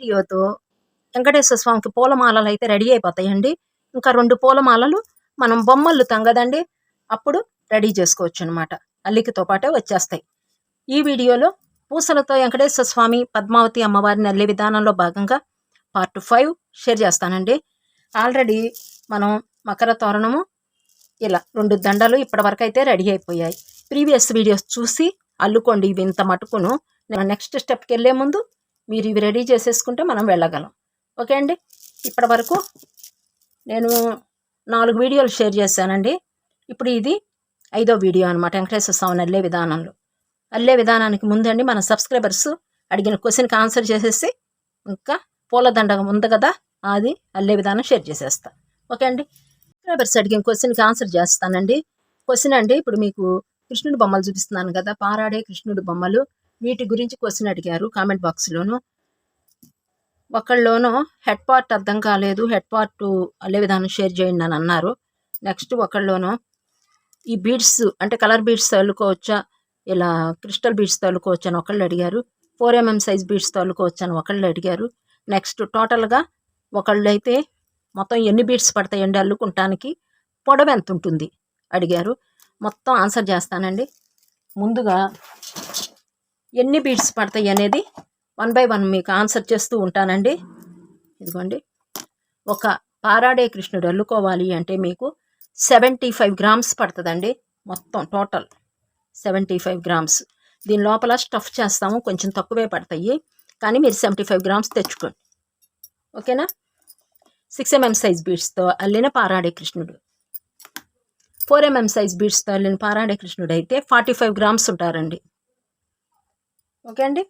వీడియోతో వెంకటేశ్వర స్వామికి పూలమాలలు అయితే రెడీ అయిపోతాయండి. ఇంకా రెండు పూలమాలలు మనం బొమ్మలు తంగదండి అప్పుడు రెడీ చేసుకోవచ్చు అనమాట అల్లికతో పాటే వచ్చేస్తాయి. ఈ వీడియోలో పూసలతో వెంకటేశ్వర స్వామి పద్మావతి అమ్మవారిని అల్లే విధానంలో భాగంగా పార్ట్ ఫైవ్ షేర్ చేస్తానండి. ఆల్రెడీ మనం మకర తోరణము ఇలా రెండు దండలు ఇప్పటివరకు అయితే రెడీ అయిపోయాయి. ప్రీవియస్ వీడియోస్ చూసి అల్లుకోండి ఇవి ఇంత మటుకును. నేను నెక్స్ట్ స్టెప్కి వెళ్ళే ముందు మీరు ఇవి రెడీ చేసేసుకుంటే మనం వెళ్ళగలం. ఓకే అండి? ఇప్పటి వరకు నేను నాలుగు వీడియోలు షేర్ చేశానండి. ఇప్పుడు ఇది ఐదో వీడియో అనమాట వెంకటేశ్వర స్వామిని అల్లే విధానంలో. అల్లే విధానానికి ముందండి మన సబ్స్క్రైబర్స్ అడిగిన క్వశ్చన్కి ఆన్సర్ చేసేసి ఇంకా పూలదండగం ఉంది కదా అది అల్లే విధానం షేర్ చేసేస్తా. ఓకే అండి? సబ్స్క్రైబర్స్ అడిగిన క్వశ్చన్కి ఆన్సర్ చేస్తానండి. క్వశ్చన్ అండి ఇప్పుడు మీకు కృష్ణుడి బొమ్మలు చూపిస్తున్నాను కదా పారాడే కృష్ణుడి బొమ్మలు. వీటి గురించి క్వశ్చన్ అడిగారు కామెంట్ బాక్స్లోను ఒకళ్ళలోనూ హెడ్ పార్ట్ అర్థం కాలేదు హెడ్ పార్ట్ అల్లే విధానం షేర్ చేయండి అని అన్నారు. నెక్స్ట్ ఒకళ్ళలోనూ ఈ బీడ్స్ అంటే కలర్ బీడ్స్ తల్లుకోవచ్చా ఇలా క్రిస్టల్ బీడ్స్ తలుకోవచ్చు అని ఒకళ్ళు అడిగారు. ఫోర్ ఎంఎం సైజ్ బీడ్స్ తల్లుకోవచ్చు అని ఒకళ్ళు అడిగారు. నెక్స్ట్ టోటల్గా ఒకళ్ళు అయితే మొత్తం ఎన్ని బీడ్స్ పడతాయండి అల్లుకుంటానికి పొడవు ఎంత ఉంటుంది అడిగారు. మొత్తం ఆన్సర్ చేస్తానండి. ముందుగా ఎన్ని బీడ్స్ పడతాయి అనేది వన్ బై వన్ మీకు ఆన్సర్ చేస్తూ ఉంటానండి. ఇదిగోండి. ఒక పారాడే కృష్ణుడు అల్లుకోవాలి అంటే మీకు సెవెంటీ ఫైవ్ గ్రామ్స్ పడుతుందండి మొత్తం టోటల్ సెవెంటీ ఫైవ్ గ్రామ్స్ దీని లోపల స్టఫ్ చేస్తాము కొంచెం తక్కువే పడతాయి. కానీ మీరు సెవెంటీ ఫైవ్ గ్రామ్స్ తెచ్చుకోండి. ఓకేనా? సిక్స్ ఎంఎం సైజ్ బీడ్స్తో అల్లిన పారాడే కృష్ణుడు. ఫోర్ ఎంఎం సైజ్ బీడ్స్తో అల్లిన పారాడే కృష్ణుడు అయితే ఫార్టీ ఫైవ్ గ్రామ్స్ ఉంటారండి. ఓకే అండి.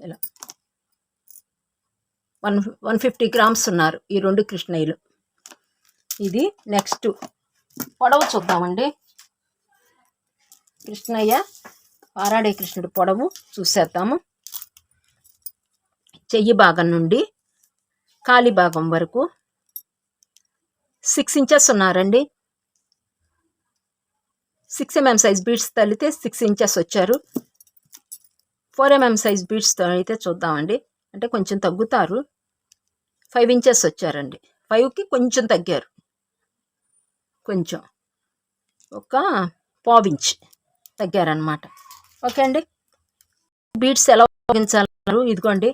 ఇలా. వన్ వన్ ఫిఫ్టీ గ్రామ్స్ ఉన్నారు ఈ రెండు కృష్ణయ్యలు. ఇది నెక్స్ట్. పొడవు చూద్దామండి. కృష్ణయ్య పారాడే కృష్ణుడు పొడవు చూసేద్దాము. చెయ్యి భాగం నుండి కాలి భాగం వరకు. సిక్స్ ఇంచెస్ ఉన్నారండి. సిక్స్ ఎంఎం సైజ్ బీడ్స్ తల్లితే సిక్స్ ఇంచెస్ వచ్చారు. ఫోర్ ఎంఎం సైజ్ బీడ్స్తో అయితే చూద్దామండి. అంటే కొంచెం తగ్గుతారు. ఫైవ్ ఇంచెస్ వచ్చారండి. ఫైవ్కి కొంచెం తగ్గారు. కొంచెం. ఒక పావించ్ తగ్గారనమాట ఓకే అండి. బీడ్స్ ఎలా ఉపయోగించాలి ఇదిగోండి.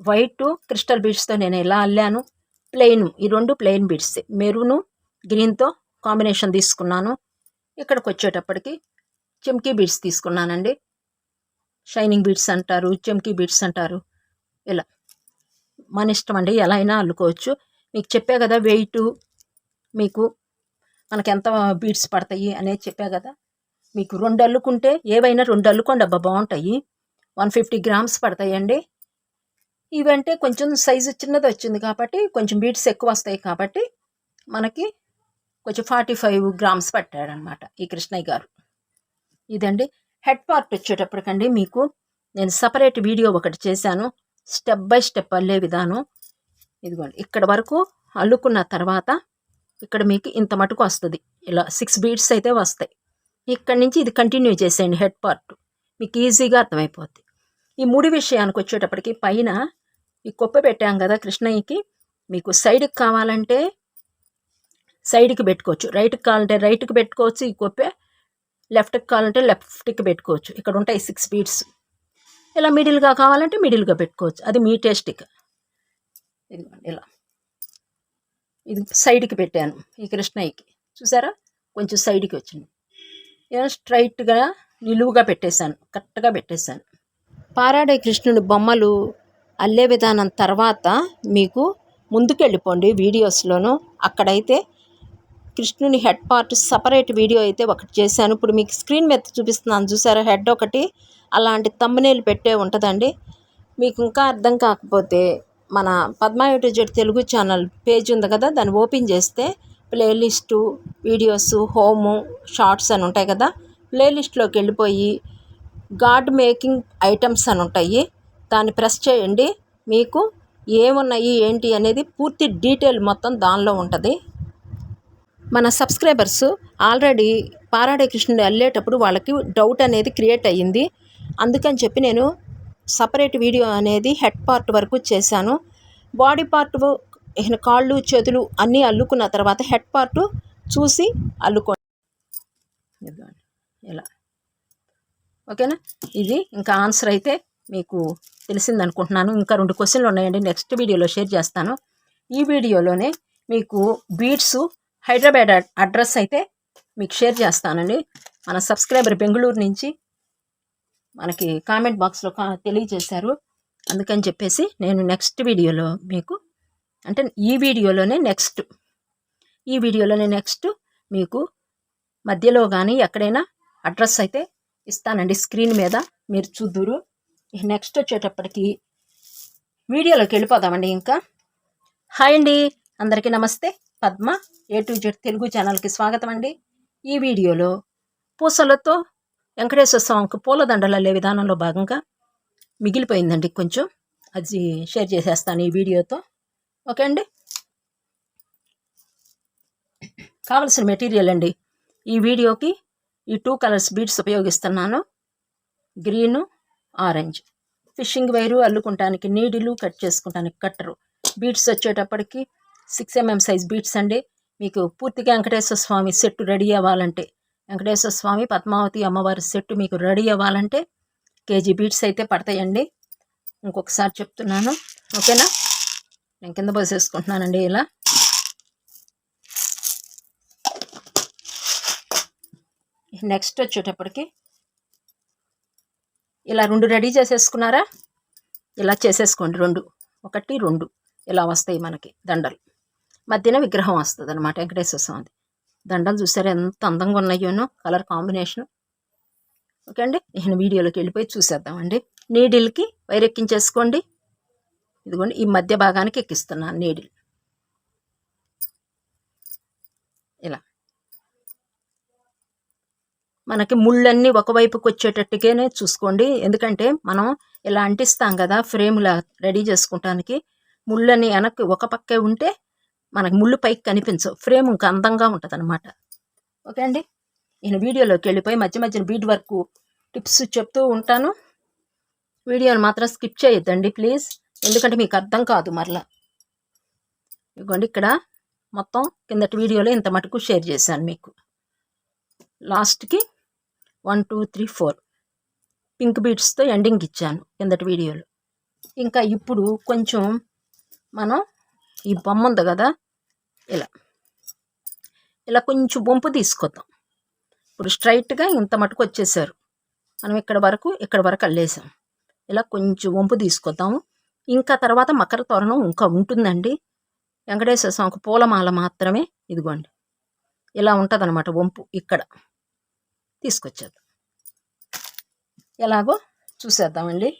వైట్ క్రిస్టల్ బీడ్స్తో నేను ఎలా అల్లాను? ప్లెయిన్. ఈ రెండు ప్లెయిన్ బీడ్స్ మెరూను గ్రీన్తో కాంబినేషన్ తీసుకున్నాను. ఇక్కడికి వచ్చేటప్పటికి చిమ్కీ బీడ్స్ తీసుకున్నానండి. షైనింగ్ బీడ్స్ అంటారు చెమ్కీ బీడ్స్ అంటారు. ఇలా మన ఇష్టం అండి. ఎలా అయినా అల్లుకోవచ్చు. మీకు చెప్పే కదా వెయిట్ మీకు మనకి ఎంత బీడ్స్ పడతాయి అనేది చెప్పా కదా. మీకు రెండు అల్లుకుంటే ఏవైనా రెండు అల్లుకోండి. అబ్బా బాగుంటాయి. వన్ ఫిఫ్టీ గ్రామ్స్ పడతాయండి. ఇవంటే కొంచెం సైజు చిన్నది వచ్చింది కాబట్టి కొంచెం బీట్స్ ఎక్కువ వస్తాయి కాబట్టి మనకి కొంచెం ఫార్టీ ఫైవ్ గ్రామ్స్ పట్టాడనమాట ఈ కృష్ణయ్య గారు. ఇదండి. హెడ్ పార్ట్ వచ్చేటప్పటికండి మీకు. నేను సపరేట్ వీడియో ఒకటి చేశాను. స్టెప్ బై స్టెప్ అల్లే విధానం. ఇదిగోండి ఇక్కడ వరకు అల్లుకున్న తర్వాత ఇక్కడ మీకు ఇంత మటుకు వస్తుంది. ఇలా సిక్స్ బీట్స్ అయితే వస్తాయి. ఇక్కడ నుంచి ఇది కంటిన్యూ చేసేయండి హెడ్ పార్ట్. మీకు ఈజీగా అర్థమైపోద్ది. ఈ ముడి విషయానికి వచ్చేటప్పటికి పైన ఈ కుప్ప పెట్టాం కదా కృష్ణయ్యకి. మీకు సైడ్కి కావాలంటే సైడ్కి పెట్టుకోవచ్చు. రైట్కి కావాలంటే రైట్కి పెట్టుకోవచ్చు ఈ కొప్పే. లెఫ్ట్కి కావాలంటే లెఫ్ట్కి పెట్టుకోవచ్చు. ఇక్కడ ఉంటాయి సిక్స్ బీట్స్ ఇలా మిడిల్గా కావాలంటే మిడిల్గా పెట్టుకోవచ్చు. అది మీ టేస్ట్కి ఇదిగోండి ఇలా. ఇది సైడ్కి పెట్టాను ఈ కృష్ణయ్యకి. చూసారా? కొంచెం సైడ్కి వచ్చింది. స్ట్రైట్గా నిలువుగా పెట్టేశాను కరెక్ట్గా పెట్టేశాను. పారాడే కృష్ణుడి బొమ్మలు అల్లే విధానం తర్వాత మీకు ముందుకెళ్ళిపోండి వీడియోస్లోనూ. అక్కడైతే కృష్ణుని హెడ్ పార్ట్ సపరేట్ వీడియో అయితే ఒకటి చేశాను. ఇప్పుడు మీకు స్క్రీన్ మీద చూపిస్తున్నాను. చూసారా? హెడ్ ఒకటి అలాంటి తమ్మనేలు పెట్టే ఉంటుందండి. మీకు ఇంకా అర్థం కాకపోతే మన పద్మాయుటి జెడ్ తెలుగు ఛానల్ పేజ్ ఉంది కదా దాన్ని ఓపెన్ చేస్తే ప్లేలిస్టు వీడియోస్ హోము షార్ట్స్ అని ఉంటాయి కదా ప్లేలిస్ట్లోకి వెళ్ళిపోయి గాడ్ మేకింగ్ ఐటమ్స్ అని ఉంటాయి. దాన్ని ప్రెస్ చేయండి. మీకు ఏమున్నాయి ఏంటి అనేది పూర్తి డీటెయిల్ మొత్తం దానిలో ఉంటుంది. మన సబ్స్క్రైబర్స్ ఆల్రెడీ పారాడే కృష్ణుడు అల్లేటప్పుడు వాళ్ళకి డౌట్ అనేది క్రియేట్ అయ్యింది. అందుకని చెప్పి నేను సపరేట్ వీడియో అనేది హెడ్ పార్ట్ వరకు చేశాను. బాడీ పార్ట్ కాళ్ళు చేతులు అన్నీ అల్లుకున్న తర్వాత హెడ్ పార్ట్ చూసి అల్లుకోండి ఇలా. ఓకేనా? ఇది ఇంకా ఆన్సర్ అయితే మీకు తెలిసింది అనుకుంటున్నాను ఇంకా రెండు క్వశ్చన్లు ఉన్నాయండి. నెక్స్ట్ వీడియోలో షేర్ చేస్తాను. ఈ వీడియోలోనే మీకు బీట్స్ హైదరాబాద్ అడ్రస్ అయితే మీకు షేర్ చేస్తానండి. మన సబ్స్క్రైబర్ బెంగళూరు నుంచి మనకి కామెంట్ బాక్స్లో కా తెలియజేశారు. అందుకని చెప్పేసి నేను నెక్స్ట్ వీడియోలో మీకు అంటే ఈ వీడియోలోనే నెక్స్ట్. ఈ వీడియోలోనే నెక్స్ట్ మీకు మధ్యలో కానీ ఎక్కడైనా అడ్రస్ అయితే ఇస్తానండి స్క్రీన్ మీద. మీరు చూద్దురు. నెక్స్ట్ వచ్చేటప్పటికి వీడియోలోకి వెళ్ళిపోదామండి ఇంకా. హాయ్ అండి. అందరికీ నమస్తే. Padma A to Z Telugu ఛానల్కి స్వాగతం అండి ఈ వీడియోలో పూసలతో వెంకటేశ్వర స్వామికి పూలదండలు అల్లే విధానంలో భాగంగా మిగిలిపోయిందండి కొంచెం. అది షేర్ చేసేస్తాను ఈ వీడియోతో. ఓకే అండి? కావలసిన మెటీరియల్ అండి. ఈ వీడియోకి ఈ టూ కలర్స్ బీడ్స్ ఉపయోగిస్తున్నాను. Green orange. ఫిషింగ్ వైరు అల్లుకుంటానికి నీడిలు కట్ చేసుకుంటానికి కట్టరు. బీడ్స్ వచ్చేటప్పటికి సిక్స్ ఎంఎం సైజ్ బీట్స్ అండి. మీకు పూర్తిగా వెంకటేశ్వర స్వామి సెట్ రెడీ అవ్వాలంటే వెంకటేశ్వర స్వామి పద్మావతి అమ్మవారి సెట్ మీకు రెడీ అవ్వాలంటే కేజీ బీట్స్ అయితే పడతాయండి. ఇంకొకసారి చెప్తున్నాను. ఓకేనా? నేను కింద పోసేసుకుంటున్నానండి ఇలా. నెక్స్ట్ వచ్చేటప్పటికి ఇలా రెండు రెడీ చేసేసుకున్నారా? ఇలా చేసేసుకోండి రెండు. ఒకటి రెండు. ఇలా వస్తాయి మనకి దండలు. మధ్యన విగ్రహం వస్తుంది అనమాట వెంకటేశ్వర స్వామి దండం చూసారు ఎంత అందంగా ఉన్నాయోనో కలర్ కాంబినేషన్. ఓకే అండి నేను వీడియోలోకి వెళ్ళిపోయి చూసేద్దామండి. నీడిల్కి వైరెక్కించేసుకోండి. ఇదిగోండి ఈ మధ్య భాగానికి ఎక్కిస్తున్నాను నీడిల్. ఇలా. మనకి ముళ్ళన్నీ ఒకవైపుకి వచ్చేటట్టుగానే చూసుకోండి. ఎందుకంటే మనం ఇలా అంటిస్తాం కదా ఫ్రేమ్లా రెడీ చేసుకుంటానికి. ముళ్ళని వెనక్కి ఒక పక్కే ఉంటే మనకి ముళ్ళు పైకి కనిపించవు. ఫ్రేమ్ ఇంకా అందంగా ఉంటుంది అనమాట ఓకే అండి? నేను వీడియోలోకి వెళ్ళిపోయి మధ్య మధ్యన బీడ్ వర్క్ టిప్స్ చెప్తూ ఉంటాను. వీడియోని మాత్రం స్కిప్ చేయొద్దండి ప్లీజ్. ఎందుకంటే మీకు అర్థం కాదు మరలా. ఇదిగోండి ఇక్కడ మొత్తం కిందటి వీడియోలో ఇంత మటుకు షేర్ చేశాను మీకు. లాస్ట్కి one two three four pink బీట్స్తో ఎండింగ్ ఇచ్చాను కిందటి వీడియోలో. ఇంకా ఇప్పుడు కొంచెం మనం ఈ బొమ్మ ఉంది కదా? ఇలా. ఇలా కొంచెం వంపు తీసుకొద్దాం. ఇప్పుడు స్ట్రైట్గా ఇంత మటుకు వచ్చేసారు. మనం ఇక్కడ వరకు ఇక్కడ వరకు అల్లేసాం. ఇలా కొంచెం వంపు తీసుకొద్దాము. ఇంకా తర్వాత మకర తోరణం ఇంకా ఉంటుందండి. వెంకటేశ్వర స్వామికి పూలమాల మాత్రమే ఇదిగోండి. ఇలా ఉంటుంది వంపు ఇక్కడ. తీసుకొచ్చేద్దాం. ఎలాగో చూసేద్దామండి.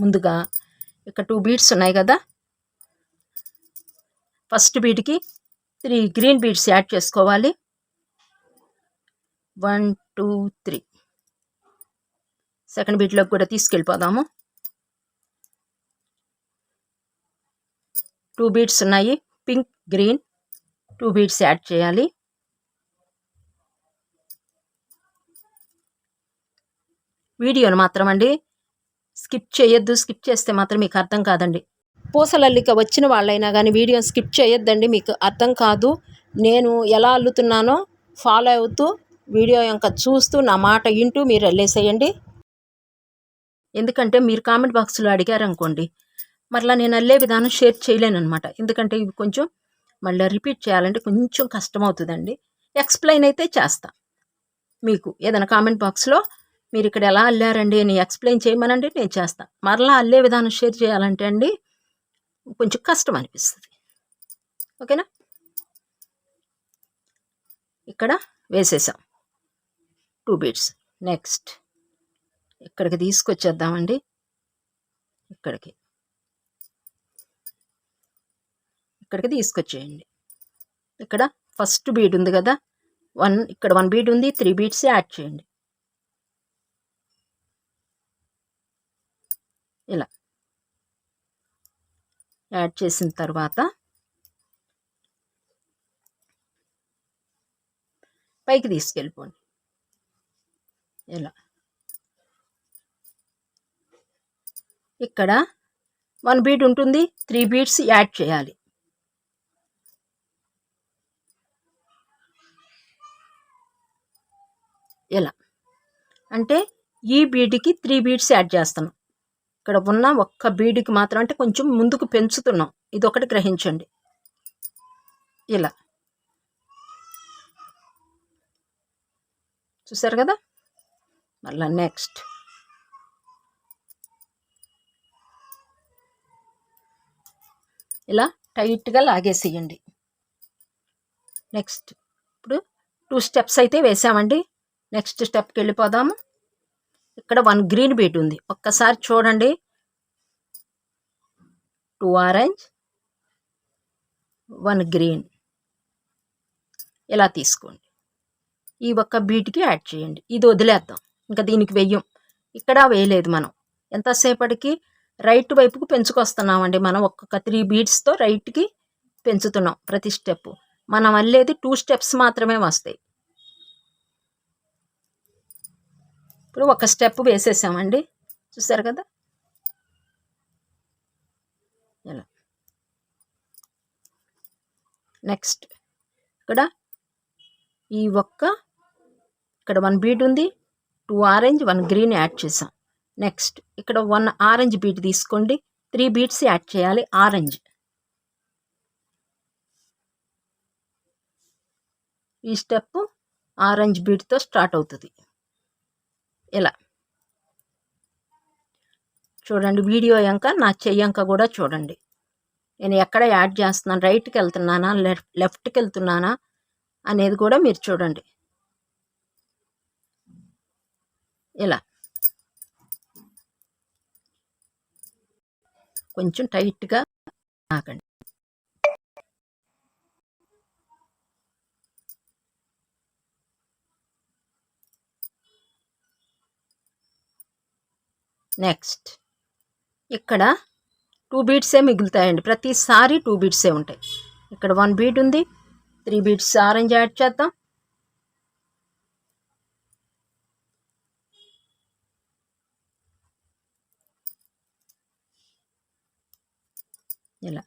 ముందుగా ఇక్కడ టూ బీడ్స్ ఉన్నాయి కదా. ఫస్ట్ బీడ్కి త్రీ గ్రీన్ బీడ్స్ యాడ్ చేసుకోవాలి. వన్ టూ త్రీ సెకండ్ బీట్లోకి కూడా తీసుకెళ్ళిపోదాము. టూ బీడ్స్ ఉన్నాయి. Pink green two beads add చేయాలి. వీడియోను మాత్రం అండి స్కిప్ చేయొద్దు స్కిప్ చేస్తే మాత్రం మీకు అర్థం కాదండి. పూసలల్లిక వచ్చిన వాళ్ళైనా కానీ వీడియో స్కిప్ చేయొద్దండి మీకు అర్థం కాదు. నేను ఎలా అల్లుతున్నానో ఫాలో అవుతూ వీడియో ఇంకా చూస్తూ నా మాట వింటూ మీరు వెళ్ళేసేయండి ఎందుకంటే మీరు కామెంట్ బాక్స్లో అడిగారు అనుకోండి మరలా నేను అల్లే విధానం షేర్ చేయలేను అనమాట ఎందుకంటే ఇవి కొంచెం మళ్ళీ రిపీట్ చేయాలంటే కొంచెం కష్టం అవుతుందండి ఎక్స్ప్లెయిన్ అయితే చేస్తా. మీకు ఏదైనా కామెంట్ బాక్స్లో మీరు ఇక్కడ ఎలా అల్లారండి? అని ఎక్స్ప్లెయిన్ చేయమనండి నేను చేస్తాను మరలా అల్లే విధానం షేర్ చేయాలంటే అండి కొంచెం కష్టం అనిపిస్తుంది. ఓకేనా? ఇక్కడ వేసేసాం. Two beads. నెక్స్ట్. ఇక్కడికి తీసుకొచ్చేద్దామండి. ఇక్కడికి. ఇక్కడికి తీసుకొచ్చేయండి. ఇక్కడ ఫస్ట్ బీడ్ ఉంది కదా వన్ ఇక్కడ వన్ బీడ్ ఉంది త్రీ బీట్స్ యాడ్ చేయండి. ఇలా యాడ్ చేసిన తర్వాత పైకి తీసుకెళ్ళిపోండి. ఇలా ఇక్కడ వన్ బీడ్ ఉంటుంది త్రీ బీడ్స్ యాడ్ చేయాలి. ఇలా అంటే ఈ బీడ్కి త్రీ బీడ్స్ యాడ్ చేస్తాను. ఇక్కడ ఉన్న ఒక్క బీడికి మాత్రం అంటే కొంచెం ముందుకు పెంచుతున్నాం. ఇది ఒకటి గ్రహించండి. ఇలా. చూసారు కదా? మళ్ళా నెక్స్ట్. ఇలా టైట్గా లాగేసేయండి. నెక్స్ట్. ఇప్పుడు టూ స్టెప్స్ అయితే వేసామండి. నెక్స్ట్ స్టెప్కి వెళ్ళిపోదాము. ఇక్కడ వన్ గ్రీన్ బీట్ ఉంది. ఒక్కసారి చూడండి. Two orange one green. ఇలా తీసుకోండి. ఈ ఒక్క బీట్కి యాడ్ చేయండి. ఇది వదిలేద్దాం. ఇంకా దీనికి వెయ్యం. ఇక్కడ వేయలేదు మనం. ఎంతసేపటికి? రైట్ వైపుకు పెంచుకొస్తున్నామండి మనం. ఒక్కొక్క త్రీ బీట్స్తో రైట్కి పెంచుతున్నాం ప్రతి స్టెప్. మనం అల్లేది టూ స్టెప్స్ మాత్రమే వస్తాయి. ఇప్పుడు ఒక స్టెప్ వేసేసామండి. చూసారు కదా? ఇలా. నెక్స్ట్ ఇక్కడ ఈ ఒక్క ఇక్కడ వన్ బీట్ ఉంది. Two orange one green add చేసాం. నెక్స్ట్ ఇక్కడ వన్ ఆరెంజ్ బీట్ తీసుకోండి. త్రీ బీట్స్ యాడ్ చేయాలి. ఆరెంజ్. ఈ స్టెప్ ఆరెంజ్ బీట్తో స్టార్ట్ అవుతుంది. ఇలా. చూడండి వీడియో ఎంక నా చెయ్యంక కూడా చూడండి. నేను ఎక్కడ యాడ్ చేస్తున్నాను? రైట్కి వెళ్తున్నానా? లెఫ్ట్ లెఫ్ట్కి వెళ్తున్నానా? అనేది కూడా మీరు చూడండి. ఇలా. కొంచెం టైట్గా ఆగండి. నెక్స్ట్. ఇక్కడ టూ బీట్సే మిగులుతాయండి. ప్రతిసారి టూ బీట్సే ఉంటాయి. ఇక్కడ వన్ బీట్ ఉంది. త్రీ బీట్స్ ఆరెంజ్ యాడ్ చేద్దాం. ఇలా.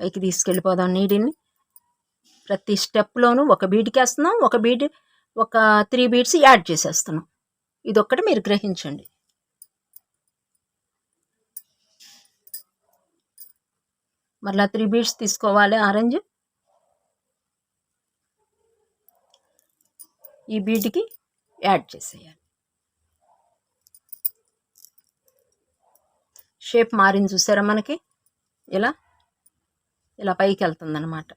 పైకి తీసుకెళ్ళిపోదాం నీటిని ప్రతి స్టెప్లోనూ ఒక బీట్కి వేస్తున్నాం ఒక బీట్ ఒక త్రీ బీట్స్ యాడ్ చేసేస్తున్నాం. ఇదొక్కటి మీరు గ్రహించండి. మరలా త్రీ బీట్స్ తీసుకోవాలి ఆరెంజ్. ఈ బీట్కి యాడ్ చేసేయాలి. షేప్ మారింది చూసారా మనకి? ఇలా ఇలా పైకి వెళ్తుందన్నమాట.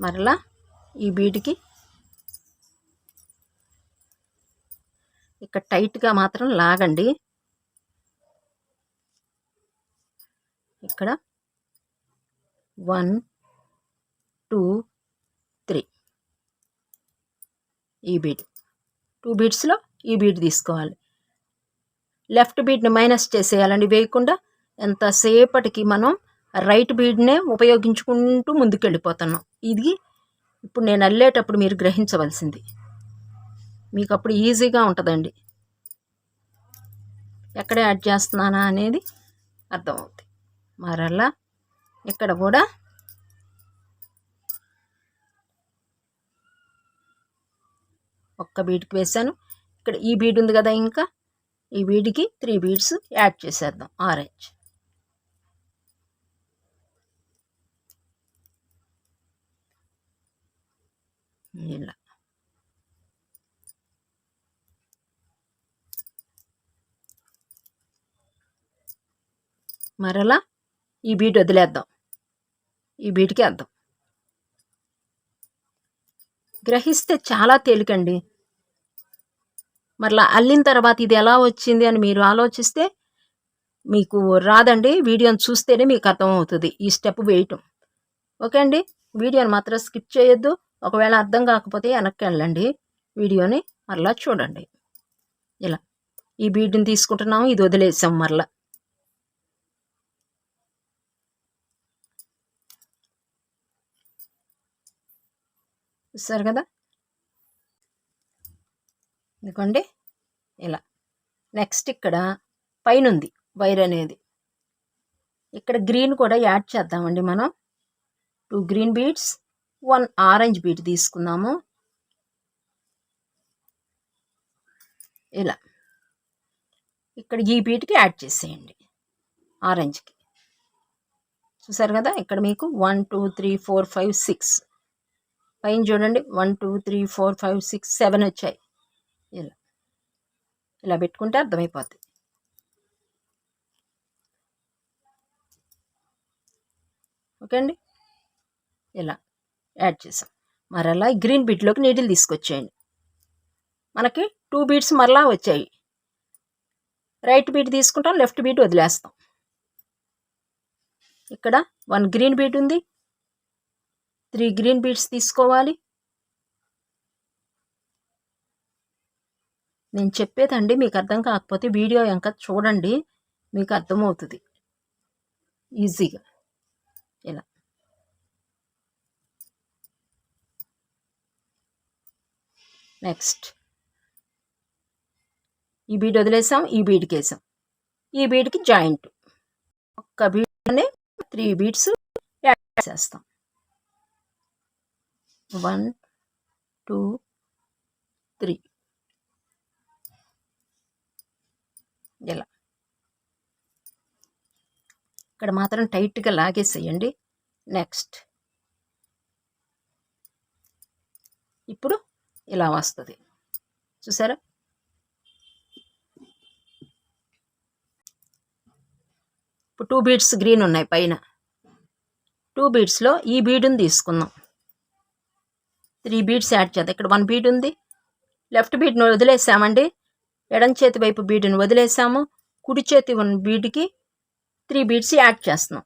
మరలా ఈ బీడ్కి ఇక్కడ టైట్గా మాత్రం లాగండి. ఇక్కడ వన్ టూ త్రీ. ఈ బీడ్ టూ బీడ్స్లో ఈ బీడ్ తీసుకోవాలి. లెఫ్ట్ బీడ్ని మైనస్ చేసేయాలండి వేయకుండా. ఎంతసేపటికి మనం రైట్ బీడ్నే ఉపయోగించుకుంటూ ముందుకెళ్ళిపోతున్నాం. ఇది ఇప్పుడు నేను అల్లేటప్పుడు మీరు గ్రహించవలసింది. మీకు అప్పుడు ఈజీగా ఉంటుందండి. ఎక్కడ యాడ్ చేస్తున్నానా అనేది అర్థమవుతుంది మరలా ఇక్కడ కూడా ఒక్క బీడ్కి వేసాను. ఇక్కడ ఈ బీడ్ ఉంది కదా ఇంకా. ఈ బీడ్కి త్రీ బీడ్స్ యాడ్ చేసేద్దాం. ఆరెంజ్ ఇలా. మరలా ఈ బీట్ వదిలేద్దాం. ఈ బీట్కి వేద్దాం గ్రహిస్తే చాలా తేలికండి. మరలా అల్లిన తర్వాత ఇది ఎలా వచ్చింది అని మీరు ఆలోచిస్తే మీకు రాదండి. వీడియోని చూస్తేనే మీకు అర్థమవుతుంది. ఈ స్టెప్ వేయటం. ఓకే అండి? వీడియోని మాత్రం స్కిప్ చేయొద్దు. ఒకవేళ అర్థం కాకపోతే వెనక్కి వెళ్ళండి. వీడియోని మరలా చూడండి. ఇలా. ఈ బీడ్ని తీసుకుంటున్నాము. ఇది వదిలేసాం మరలా. చూస్తారు కదా? ఎందుకండి ఇలా. నెక్స్ట్ ఇక్కడ పైన ఉంది వైర్ అనేది. ఇక్కడ గ్రీన్ కూడా యాడ్ చేద్దామండి మనం. Two green beads one orange bead తీసుకుందాము. ఇలా. ఇక్కడ ఈ బీట్కి యాడ్ చేసేయండి. ఆరెంజ్కి చూసారు కదా? ఇక్కడ మీకు one two three four five six పైన చూడండి. One two three four five six seven వచ్చాయి. ఇలా. ఇలా పెట్టుకుంటే అర్థమైపోతుంది ఓకే అండి? ఇలా. యాడ్ చేసాం. మరలా గ్రీన్ బీట్లోకి నీటిని తీసుకొచ్చేయండి. మనకి టూ బీట్స్ మరలా వచ్చాయి. రైట్ బీట్ తీసుకుంటాం లెఫ్ట్ బీట్ వదిలేస్తాం. ఇక్కడ వన్ గ్రీన్ బీట్ ఉంది త్రీ గ్రీన్ బీట్స్ తీసుకోవాలి. నేను చెప్పేదండి మీకు అర్థం కాకపోతే వీడియో ఇంకా చూడండి మీకు అర్థమవుతుంది. ఈజీగా. ఇలా. నెక్స్ట్. ఈ బీడ్ వదిలేసాం ఈ బీడ్కి వేసాం. ఈ బీడ్కి జాయింట్. ఒక్క బీడ్నే త్రీ బీడ్స్ యాడ్ చేస్తాం వన్ టూ త్రీ. ఇలా. ఇక్కడ మాత్రం టైట్గా లాగేసేయండి. నెక్స్ట్. ఇప్పుడు ఇలా వస్తుంది. చూసారా? ఇప్పుడు టూ బీడ్స్ గ్రీన్ ఉన్నాయి పైన. టూ బీడ్స్లో ఈ బీడుని తీసుకుందాం. త్రీ బీడ్స్ యాడ్ చేద్దాం. ఇక్కడ వన్ బీడ్ ఉంది. లెఫ్ట్ బీడ్ని వదిలేసామండి. ఎడం చేతి వైపు బీడ్ని వదిలేసాము. కుడి చేతి ఉన్న బీడ్కి త్రీ బీడ్స్ యాడ్ చేస్తున్నాం.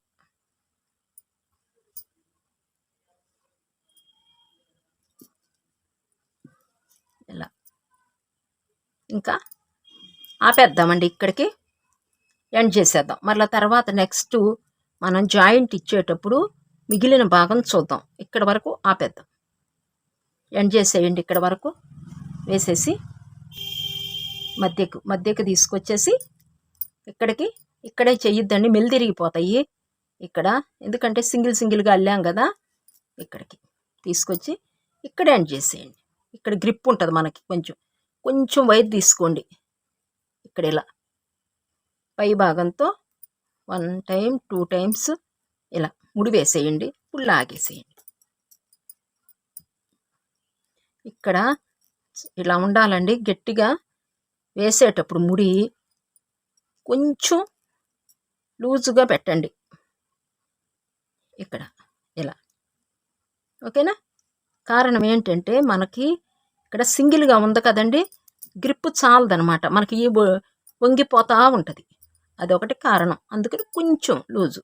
ఇలా. ఇంకా ఆపేద్దామండి ఇక్కడికి. ఎండ్ చేసేద్దాం. మళ్ళీ తర్వాత నెక్స్ట్ మనం జాయింట్ ఇచ్చేటప్పుడు మిగిలిన భాగం చూద్దాం. ఇక్కడ వరకు ఆపేద్దాం. ఎండ్ చేసేయండి ఇక్కడ వరకు. వేసేసి మధ్యకు మధ్యకు తీసుకొచ్చేసి ఇక్కడికి ఇక్కడే చెయ్యొద్దండి మెల్లి తిరిగిపోతాయి. ఇక్కడ ఎందుకంటే సింగిల్ సింగిల్గా అల్లాం కదా. ఇక్కడికి తీసుకొచ్చి ఇక్కడ ఎండ్ చేసేయండి. ఇక్కడ గ్రిప్ ఉంటుంది మనకి కొంచెం. కొంచెం వైర్ తీసుకోండి. ఇక్కడ ఇలా. పై భాగంతో వన్ టైం టూ టైమ్స్ ఇలా ముడి వేసేయండి ఆగేసేయండి లాగేసేయండి ఇక్కడ ఇలా ఉండాలండి. గట్టిగా వేసేటప్పుడు ముడి కొంచెం లూజుగా పెట్టండి. ఇక్కడ ఇలా. ఓకేనా? కారణం ఏంటంటే మనకి ఇక్కడ సింగిల్గా ఉంది కదండి. గ్రిప్ చాలదనమాట మనకి ఈ వంగిపోతూ ఉంటుంది. అదొకటి కారణం. అందుకని కొంచెం లూజు.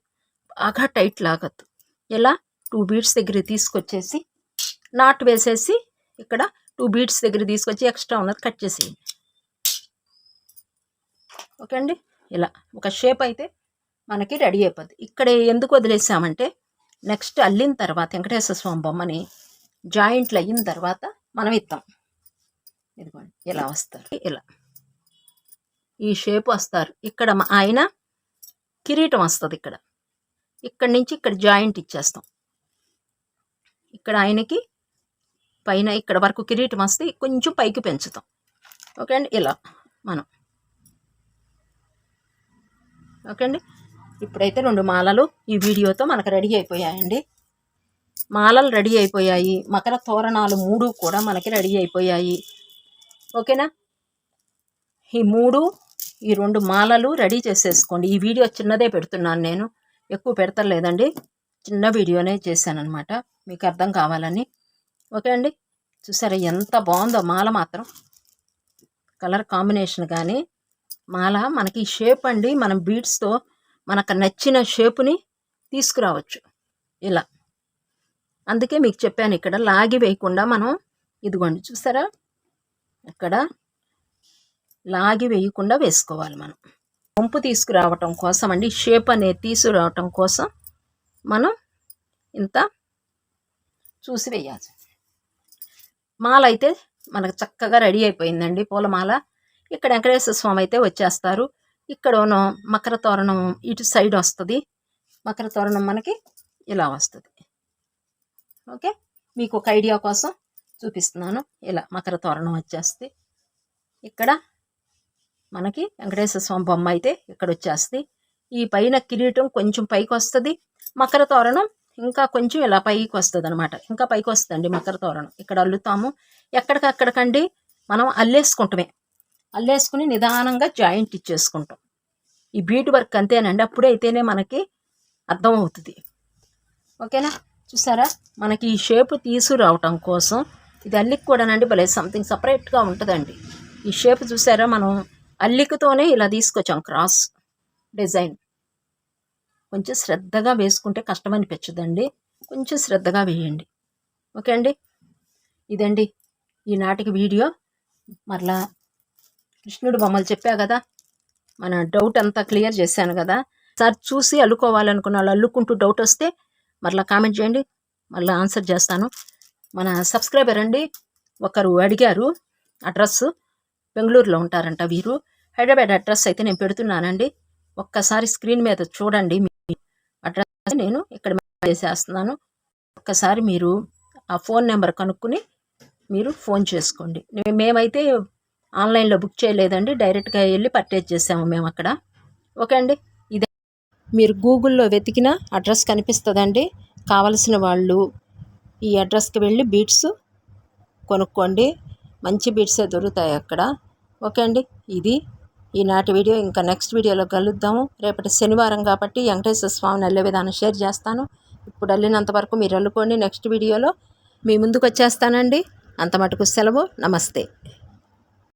బాగా టైట్ లాగద్దు. ఇలా టూ బీట్స్ దగ్గర తీసుకొచ్చేసి నాట్ వేసేసి ఇక్కడ టూ బీట్స్ దగ్గర తీసుకొచ్చి ఎక్స్ట్రా ఉన్నది కట్ చేసేయండి. ఓకే అండి? ఇలా ఒక షేప్ అయితే మనకి రెడీ అయిపోద్ది. ఇక్కడ ఎందుకు వదిలేసామంటే నెక్స్ట్ అల్లిన తర్వాత వెంకటేశ్వర స్వామి బొమ్మని జాయింట్లు అయిన తర్వాత మనం ఇస్తాం ఇదిగోండి ఇలా వస్తారు. ఇలా. ఈ షేప్ వస్తారు. ఇక్కడ ఆయన కిరీటం వస్తుంది ఇక్కడ. ఇక్కడి నుంచి ఇక్కడ జాయింట్ ఇచ్చేస్తాం. ఇక్కడ ఆయనకి పైన ఇక్కడ వరకు కిరీటం వస్తే కొంచెం పైకి పెంచుతాం. ఓకే అండి? ఇలా మనం. ఓకే అండి? ఇప్పుడైతే రెండు మాలలు ఈ వీడియోతో మనకు రెడీ అయిపోయాయండి. మాలలు రెడీ అయిపోయాయి. మకర తోరణాలు మూడు కూడా మనకి రెడీ అయిపోయాయి. ఓకేనా? ఈ మూడు ఈ రెండు మాలలు రెడీ చేసేసుకోండి. ఈ వీడియో చిన్నదే పెడుతున్నాను నేను. ఎక్కువ పెడతలేదండి. చిన్న వీడియోనే చేశానమాట మీకు అర్థం కావాలని. ఓకే అండి. చూసారా ఎంత బాగుందో మాల మాత్రం. కలర్ కాంబినేషన్ కానీ మాల మనకి షేప్ అండి మనం బీడ్స్తో మనకు నచ్చిన షేపుని తీసుకురావచ్చు. ఇలా. అందుకే మీకు చెప్పాను ఇక్కడ లాగి వేయకుండా మనం ఇదిగోండి చూసారా? ఇక్కడ లాగి వేయకుండా వేసుకోవాలి మనం. వంపు తీసుకురావటం కోసం అండి షేప్ అనేది తీసుకురావటం కోసం మనం ఇంత చూసి వేయాలి మాల అయితే మనకు చక్కగా రెడీ అయిపోయిందండి పూలమాల. ఇక్కడ వెంకటేశ్వర స్వామి అయితే వచ్చేస్తారు. ఇక్కడ ఉన్న మకర తోరణం ఇటు సైడ్ వస్తుంది. మకర తోరణం మనకి ఇలా వస్తుంది. ఓకే? మీకు ఒక ఐడియా కోసం చూపిస్తున్నాను. ఇలా మకర తోరణం వచ్చేస్తుంది. ఇక్కడ మనకి వెంకటేశ్వర స్వామి బొమ్మ అయితే ఇక్కడ వచ్చేస్తుంది. ఈ పైన కిరీటం కొంచెం పైకి వస్తుంది. మకర తోరణం ఇంకా కొంచెం ఇలా పైకి వస్తుంది అనమాట ఇంకా పైకి వస్తుందండి మకర తోరణం. ఇక్కడ అల్లుతాము. ఎక్కడికక్కడికండి? మనం అల్లేసుకుంటామే. అల్లేసుకుని నిదానంగా జాయింట్ ఇచ్చేసుకుంటాం. ఈ బీట్ వర్క్ అంతేనండి. అప్పుడే అయితేనే మనకి అర్థమవుతుంది. ఓకేనా? చూసారా? మనకి ఈ షేప్ తీసుకురావటం కోసం ఇది అల్లికి కూడానండి. భలే సంథింగ్ సపరేట్గా ఉంటుందండి. ఈ షేప్ చూసారా? మనం అల్లికతోనే ఇలా తీసుకొచ్చాం. Cross design. కొంచెం శ్రద్ధగా వేసుకుంటే కష్టం అనిపించదండి కొంచెం శ్రద్ధగా వేయండి. ఓకే అండి? ఇదండి ఈనాటికి వీడియో. మరలా కృష్ణుడు బొమ్మలు చెప్పా కదా మన డౌట్ అంతా క్లియర్ చేశాను కదా. సార్ చూసి అల్లుకోవాలనుకున్న వాళ్ళు అల్లుకుంటూ డౌట్ వస్తే మరలా కామెంట్ చేయండి. మళ్ళీ ఆన్సర్ చేస్తాను. మన సబ్స్క్రైబర్ అండి ఒకరు అడిగారు అడ్రస్ బెంగళూరులో ఉంటారంట వీరు. హైదరాబాద్ అడ్రస్ అయితే నేను పెడుతున్నానండి. ఒక్కసారి స్క్రీన్ మీద చూడండి. నేను ఇక్కడ చేసేస్తున్నాను. ఒక్కసారి మీరు ఆ ఫోన్ నెంబర్ కనుక్కుని మీరు ఫోన్ చేసుకోండి. మేమైతే ఆన్లైన్లో బుక్ చేయలేదండి. డైరెక్ట్గా వెళ్ళి పర్చేజ్ చేసాము మేము అక్కడ. ఓకే అండి. ఇదే మీరు గూగుల్లో వెతికిన అడ్రస్ కనిపిస్తుందండి. కావలసిన వాళ్ళు ఈ అడ్రస్కి వెళ్ళి బీట్స్ కొనుక్కోండి. మంచి బీట్సే దొరుకుతాయి అక్కడ. ఓకే అండి. ఇది ఈనాటి వీడియో ఇంకా నెక్స్ట్ వీడియోలో కలుద్దాము. రేపటి శనివారం కాబట్టి వెంకటేశ్వర స్వామిని అల్లే విధానం షేర్ చేస్తాను. ఇప్పుడు అల్లినంత వరకు మీరు అల్లుకోండి. నెక్స్ట్ వీడియోలో మీ ముందుకు వచ్చేస్తానండి. అంత మటుకు సెలవు. నమస్తే.